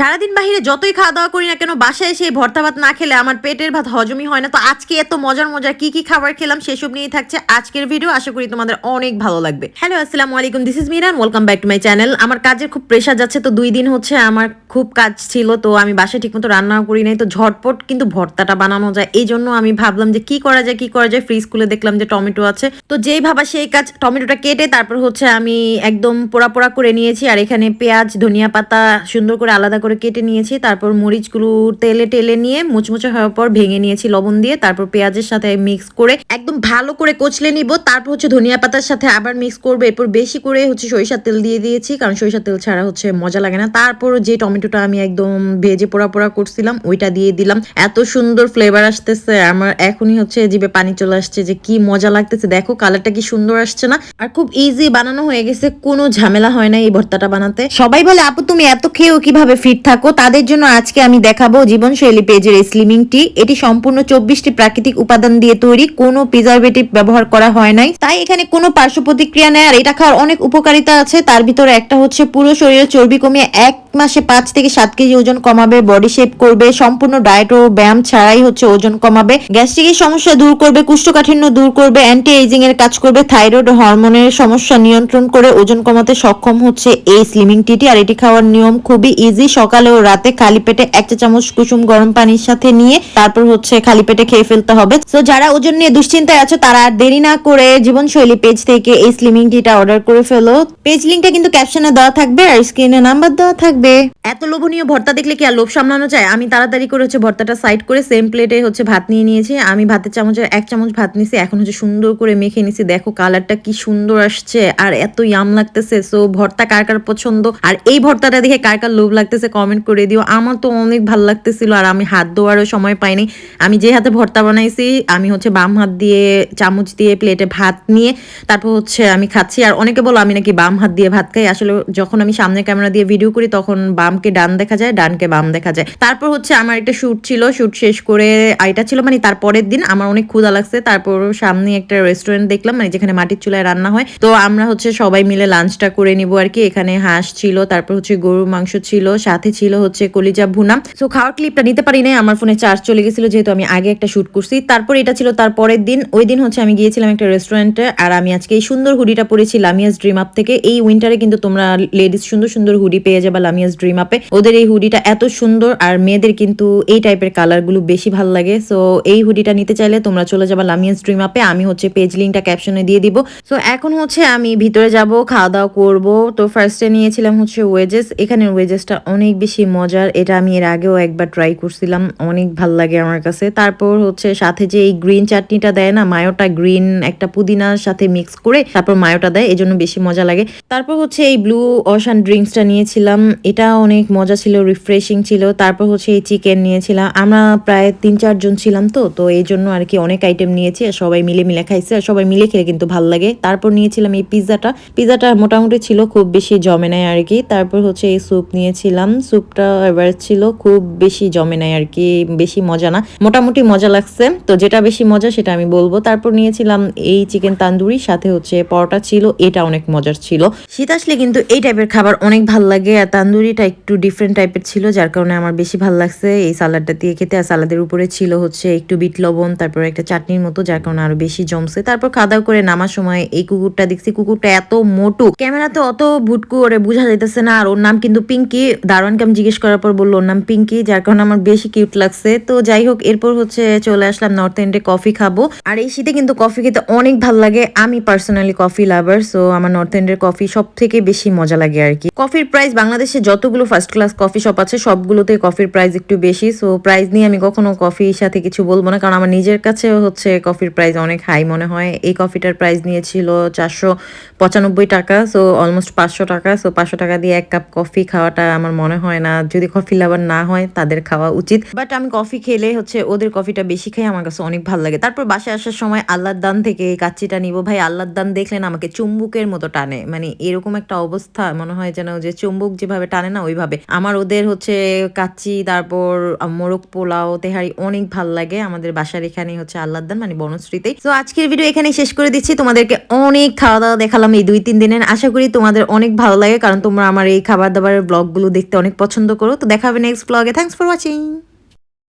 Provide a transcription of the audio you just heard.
সারাদিন বাহিরে যতই খাওয়া দাওয়া করি না কেন, বাসায় এসে ভর্তা ভাত না খেলে আমার পেটের ভাত হজমই হয় না। তো আজকে এত মজার মজার কি কি খাবার খেলাম সেসব নিয়েই থাকছে আজকের ভিডিও আশা করি তোমাদের অনেক ভালো লাগবে। হ্যালো আসসালামু আলাইকুম this is Miran welcome back to my channel আমার কাজের খুব প্রেশার যাচ্ছে, তো দুই দিন হচ্ছে আমার খুব কাজ ছিল, তো আমি বাসায় ঠিকমতো রান্নাও করি নাই, তো ঝটপট কিন্তু ভর্তাটা বানানো যায়। এই জন্য আমি ভাবলাম যে কি করা যায়, কি করা যায়। ফ্রিজ খুলে দেখলাম যে টমেটো আছে। তো যেই ভাবা সেই কাজ, টমেটোটা কেটে তারপর হচ্ছে আমি একদম পোড়া পোড়া করে নিয়েছি। আর এখানে পেঁয়াজ, ধনিয়া পাতা সুন্দর করে আলাদা করে কেটে নিয়েছি, তারপর মরিচগুলো তেলে টেলে নিয়ে মুচমুচে হওয়ার পর ভেঙে নিয়েছি লবণ দিয়ে, তারপর পেঁয়াজের সাথে মিক্স করে একদম ভালো করে কচলে নিব, তারপর হচ্ছে ধনিয়া পাতার সাথে আবার মিক্স করব, এরপর বেশি করে হচ্ছে সরিষার তেল দিয়ে দিয়েছি, কারণ সরিষার তেল ছাড়া হচ্ছে মজা লাগে না। তারপর যে টমেটোটা আমি একদম ভেজে পোড়া পোড়া করছিলাম, ওইটা দিয়ে দিলাম। এত সুন্দর ফ্লেভার আসতেছে, আমার এখনই হচ্ছে জিভে পানি চলে আসছে যে কি মজা লাগতেছে, দেখো কালারটা কি সুন্দর আসছে না। আর খুব ইজি বানানো হয়ে গেছে, কোনো ঝামেলা হয় না এই ভর্তাটা বানাতে। সবাই বলে, আপু, তুমি এত খেয়েও কীভাবে ফিট থাকো, তাদের জন্য আজকে আমি দেখাবো জীবনশৈলী পেজের এই স্লিমিং টি। এটি সম্পূর্ণ চব্বিশটি প্রাকৃতিক উপাদান দিয়ে তৈরি, কোনো প্রিজারভেটিভ ব্যবহার করা হয় নাই। তাই এখানে কোনো পার্শ্ব প্রতিক্রিয়া নেই, আর এটা খাওয়ার অনেক উপকারিতা আছে। তার ভিতরে একটা হচ্ছে পুরো শরীরের চর্বি কমিয়ে এক মাসে পাঁচ থেকে সাত কেজি ওজন কমাবে বডি শেপ করবে, সম্পূর্ণ ডায়েট ও ব্যায়াম ছাড়াই হচ্ছে ওজন কমাবে গ্যাস্ট্রিকের সমস্যা দূর করবে, কুষ্ঠকাঠিন্য দূর করবে অ্যান্টি এজিং এর কাজ করবে থাইরয়েড হরমোনের সমস্যা নিয়ন্ত্রণ করে ওজন কমাতে সক্ষম হচ্ছে এই স্লিমিং টিটি আর এটি খাওয়ার নিয়ম খুবই ইজি সকালে ও রাতে খালি পেটে এক চা চামচ কুসুম গরম পানির সাথে নিয়ে তারপর হচ্ছে খালি পেটে খেয়ে ফেলতে হবে। তো যারা ওজন নিয়ে দুশ্চিন্তায় আছে, তারা দেরি না করে জীবনশৈলী পেজ থেকে এই স্লিমিং টিটা অর্ডার করে ফেলো। পেজ লিঙ্কটা কিন্তু ক্যাপশনে দেওয়া থাকবে আর স্ক্রিনে নাম্বার দেওয়া থাকবে। এত লোভনীয় ভর্তা দেখলে কি আর লোভ সামলানো যায়? আমি তাড়াতাড়ি করে হচ্ছে ভর্তাটা সাইড করে সেম প্লেটে হচ্ছে ভাত নিয়ে নিয়েছি। আমি ভাতের চামচের এক চামচ ভাত নিছি, এখন হচ্ছে সুন্দর করে মেখে নিছি। দেখো কালারটা কি সুন্দর আসছে, আর এত ইয়াম লাগতেছে। সো ভর্তা কার কার পছন্দ? আর এই ভর্তাটা দেখে কার কার লোভ লাগতেছে কমেন্ট করে দিও। আমার তো অনেক ভালো লাগতেছিল আর আমি হাত ধোয়ারও সময় পাইনি। আমি যে হাতে ভর্তা বানাইছি, আমি হচ্ছে বাম হাত দিয়ে চামচ দিয়ে প্লেটে ভাত নিয়ে তারপর হচ্ছে আমি খাচ্ছি। আর অনেকে বলো আমি নাকি বাম হাত দিয়ে ভাত খাই। আসলে যখন আমি সামনে ক্যামেরা দিয়ে ভিডিও করি, তখন বামকে ডান দেখা যায়, ডানকে বাম দেখা যায়। তারপর হচ্ছে আমার একটা শ্যুট ছিল শ্যুট শেষ করে আইটা ছিল মানে তার পরের দিন আমার অনেক ক্ষুধা লাগছে। তারপর সামনে একটা রেস্টুরেন্ট দেখলাম মানে যেখানে মাটির চুলায় রান্না হয়। তো আমরা হচ্ছে সবাই মিলে লাঞ্চটা করে নিব আর কি। এখানে হাঁস ছিল, তারপর হচ্ছে গরুর মাংস ছিল, সাথে ছিল হচ্ছে কলিজা ভুনা। তো খাওয়ার ক্লিপটা নিতে পারি নাই আমার ফোনে চার্জ চলে গেছিল, যেহেতু আমি আগে একটা শুট করছি। তারপর এটা ছিল তার পরের দিন। ওই দিন হচ্ছে আমি গিয়েছিলাম একটা রেস্টুরেন্টে আর আমি আজকে এই সুন্দর হুডিটা পরেছি লামিয়াস ড্রিম আপ থেকে। এই উইন্টারে কিন্তু তোমরা লেডিস সুন্দর সুন্দর হুডি পেয়ে যাবে লামিয়াস ড্রিম আপে ওদের এই হুডিটা এত সুন্দর, আর মেয়েদের কিন্তু এই টাইপের কালারগুলো বেশি ভালো লাগে। সো এই হুডিটা নিতে চাইলে তোমরা চলে যাবে লামিয়াস ড্রিম আপে আমি হচ্ছে পেজ লিঙ্কটা ক্যাপশনে দিয়ে দিব। সো এখন হচ্ছে আমি ভিতরে যাব খাওয়া দাওয়া করব। তো ফার্স্টে নিয়েছিলাম হচ্ছে ওয়েজেস এখানের ওয়েজেসটা অনেক বেশি মজার, এটা আমি এর আগেও একবার ট্রাই করছিলাম, অনেক ভালো লাগে আমার কাছে। তারপর হচ্ছে সাথে যে এই গ্রিন চাটনিটা দেয় না, মায়োটা গ্রিন একটা পুদিনার সাথে মিক্স করে তারপর মায়োটা দেয় এজন্য বেশি মজা লাগে। তারপর হচ্ছে এই ব্লু ওশান ড্রিঙ্কসটা নিয়েছিলাম, এটা অনেক মজা ছিল রিফ্রেশিং ছিল। তারপর হচ্ছে এই চিকেন নিয়েছিলাম, আমরা প্রায় তিন চারজন ছিলাম তো তো এই জন্য আর কি অনেক আইটেম নিয়েছি আর সবাই মিলে মিলে খাইছে, আর সবাই মিলে খেলে কিন্তু ভালো লাগে। তারপর নিয়েছিলাম এই পিৎজাটা পিৎজাটা মোটামুটি ছিল, খুব বেশি জমে নেয় আর কি। তারপর হচ্ছে এই স্যুপ নিয়েছিলাম স্যুপটা এবার ছিল খুব বেশি জমে নেয় আর কি, বেশি মজা না। মোটামুটি মজা লাগছে। তো যেটা বেশি মজা সেটা আমি বলব। তারপর নিয়েছিলাম এই চিকেন তান্দুরি, সাথে হচ্ছে পরোটা ছিল। এটা অনেক মজার ছিল। শীত আসলে কিন্তু এই টাইপের খাবার অনেক ভালো লাগে। আর তান্দুরিটা একটু ডিফারেন্ট টাইপের ছিল, যার কারণে আমার বেশি ভালো লাগছে। এই সালাডটা দিয়ে খেতে। আর সালাদের উপরে ছিল হচ্ছে একটু বিট লবণ, তারপর একটা চাটনির মতো, যার কারণে আরও বেশি জমছে। তারপর খাওয়া দাওয়া করে নামার সময় এই কুকুরটা দেখছি, কুকুরটা এত মোটু। ক্যামেরা ক্যামেরাতে অত ভুটকু ওরে বোঝা যাইতেছে না। আর ওর নাম কিন্তু পিঙ্কি। দারোয়ানকে আমি জিজ্ঞেস করার পর বলল, ওর নাম পিঙ্কি, যার কারণে আমার বেশি কিউট লাগছে। তো যাই হোক, এরপর হচ্ছে চলে আসলাম নর্থ এন্ডে কফি খাব। আর এই শীতে কিন্তু কফি খেতে অনেক ভালো লাগে। আমি পার্সোনালি কফি লাভার, সো আমার নর্থ এন্ডের কফি সব থেকে বেশি মজা লাগে আর কি। কফির প্রাইস বাংলাদেশে যতগুলো ফার্স্ট ক্লাস কফি শপ আছে, সবগুলোতে কফির প্রাইস একটু বেশি। সো প্রাইস নিয়ে আমি কখনো কফির সাথে কিছু বলব না, কারণ আমার নিজের কাছে হচ্ছে কফির প্রাইস অনেক হাই মনে হয়। এই কফিটার প্রাইস নিয়েছিল চারশো পঁচানব্বই টাকা, সো অলমোস্ট পাঁচশো টাকা। সো পাঁচশো টাকা দিয়ে এক কাপ কফি খাওয়াটা আমার মনে হয় না। যদি কফি লাভার না হয়, তাদের খাওয়া উচিত। বাট আমি কফি খেলে হচ্ছে ওদের কফিটা বেশি খাই, আমার কাছে অনেক ভালো লাগে। তারপর বাসায় আসার সময় আল্লাহর দান থেকে এই কাচ্চিটা নিব। ভাই, আল্লাহর দান দেখলেন আমাকে চুম্বুকের মতো টানে। মানে এরকম একটা অবস্থা, মনে হয় যেন যে চুম্বুক যেভাবে টানে না, ওইভাবে। আমার ওদের হচ্ছে কাচ্চি, তারপর মোরগ পোলাও, তেহারি অনেক ভালো লাগে। আমাদের বাসার এখানে হচ্ছে আল্লাহর দান মানে বনশ্রীতে তো আজকের ভিডিও এখানে শেষ করে দিচ্ছি। তোমাদেরকে অনেক খাওয়া দাওয়া দেখালাম এই দুই তিন দিনের। আশা করি তোমাদের অনেক ভালো লাগে, কারণ তোমরা আমার এই খাবার দাবারের ব্লগগুলো দেখতে অনেক অনেক পছন্দ করো তো দেখা হবে নেক্সট ব্লগে থ্যাংকস ফর ওয়াচিং